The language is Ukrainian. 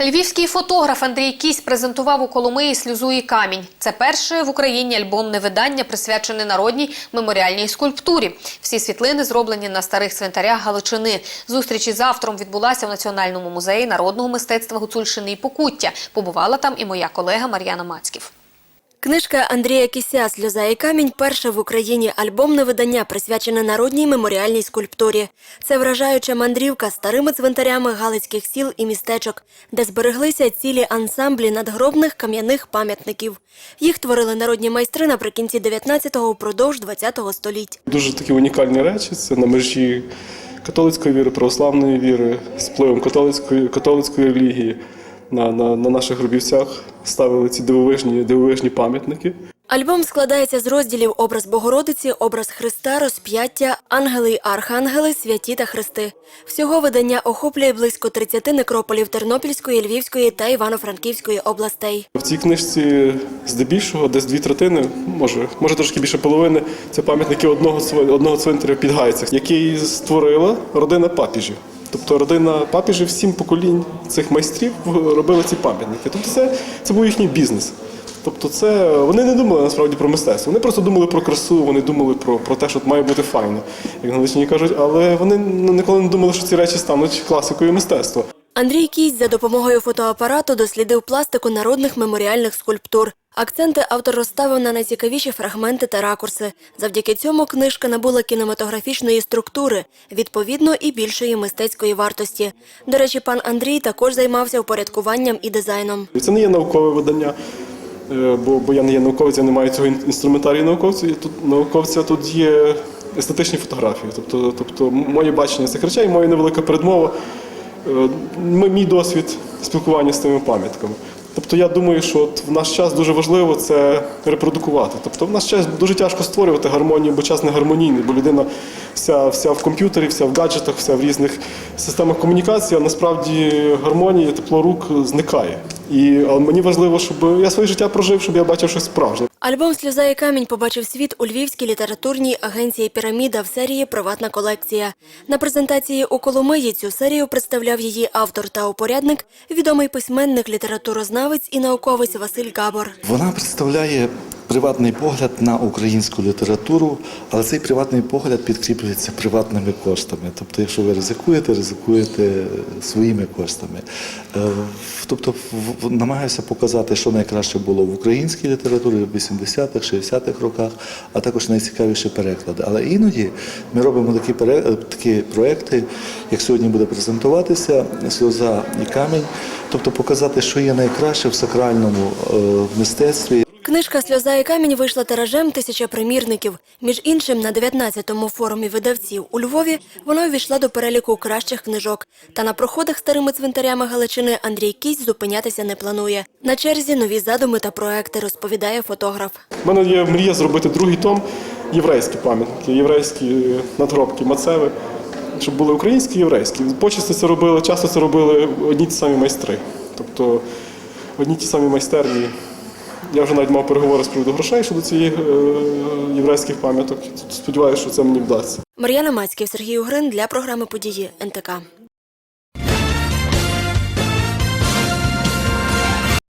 Львівський фотограф Андрій Кісь презентував у Коломиї сльозу і камінь. Це перше в Україні альбомне видання, присвячене народній меморіальній скульптурі. Всі світлини зроблені на старих цвинтарях Галичини. Зустріч із автором відбулася в Національному музеї народного мистецтва Гуцульщини і Покуття. Побувала там і моя колега Мар'яна Мацьків. Книжка Андрія Кися «Сльоза і камінь» перше в Україні альбомне видання, присвячене народній меморіальній скульптурі. Це вражаюча мандрівка старими цвинтарями галицьких сіл і містечок, де збереглися цілі ансамблі надгробних кам'яних пам'ятників. Їх творили народні майстри наприкінці 19-го упродовж 20-го століть. Дуже такі унікальні речі. Це на межі католицької віри, православної віри, з впливом католицької, католицької релігії. На, на, на наших гробівцях ставили ці дивовижні, дивовижні пам'ятники. Альбом складається з розділів образ Богородиці, образ Христа, розп'яття, ангели й архангели, святі та хрести. Всього видання охоплює близько 30 некрополів Тернопільської, Львівської та Івано-Франківської областей. В цій книжці здебільшого десь дві третини, може, може трошки більше половини, це пам'ятники одного, одного цвинтаря під Гайцях, який створила родина папіжів. Тобто родина папіжів, сім поколінь цих майстрів робили ці пам'ятники. Тобто це, це був їхній бізнес. Тобто, це вони не думали насправді про мистецтво. Вони просто думали про красу, вони думали про, про те, що має бути файно, як галичині кажуть, але вони ніколи не думали, що ці речі стануть класикою мистецтва. Андрій Кість за допомогою фотоапарату дослідив пластику народних меморіальних скульптур. Акценти автор розставив на найцікавіші фрагменти та ракурси. Завдяки цьому книжка набула кінематографічної структури, відповідно і більшої мистецької вартості. До речі, пан Андрій також займався упорядкуванням і дизайном. Це не є наукове видання, е, бо, бо я не є науковець, я не маю цього ін- інструментарію науковця. Тут науковця тут є естетичні фотографії. Тобто, тобто моє бачення цих речей, моя невелика передмова, мій досвід спілкування з тими пам'ятками. Тобто я думаю, що от в наш час дуже важливо це репродукувати. Тобто в наш час дуже тяжко створювати гармонію, бо час не гармонійний, бо людина вся, вся в комп'ютері, вся в гаджетах, вся в різних системах комунікації, а насправді гармонія, тепло рук зникає. І але мені важливо, щоб я своє життя прожив, щоб я бачив щось справжнє. Альбом «Сльоза і камінь» побачив світ у Львівській літературній агенції «Піраміда» в серії «Приватна колекція». На презентації у Коломиї цю серію представляв її автор та упорядник, відомий письменник, літературознавець і науковець Василь Габор. Вона представляє приватний погляд на українську літературу, але цей приватний погляд підкріплюється приватними коштами. Тобто, якщо ви ризикуєте, ризикуєте своїми коштами. Е, Тобто, намагаюся показати, що найкраще було в українській літературі в 80-х, 60-х роках, а також найцікавіші переклади. Але іноді ми робимо такі, е, такі проекти, як сьогодні буде презентуватися сльоза і камінь, тобто показати, що є найкраще в сакральному е, мистецтві. Книжка «Сльоза і камінь» вийшла тиражем тисяча примірників. Між іншим, на 19-му форумі видавців у Львові вона увійшла до переліку кращих книжок. Та на проходах старими цвинтарями Галичини Андрій Кість зупинятися не планує. На черзі нові задуми та проекти, розповідає фотограф. У мене є мрія зробити другий том єврейські пам'ятники, єврейські надгробки, мацеви, щоб були українські єврейські. Почасти це робили, часто це робили одні ті самі майстри. Тобто одні ті самі майстерні. Я вже навіть мав переговори з приводу грошей щодо цих єврейських пам'яток. Сподіваюся, що це мені вдасться. Мар'яна Мацьків, Сергій Угрин для програми «Події НТК».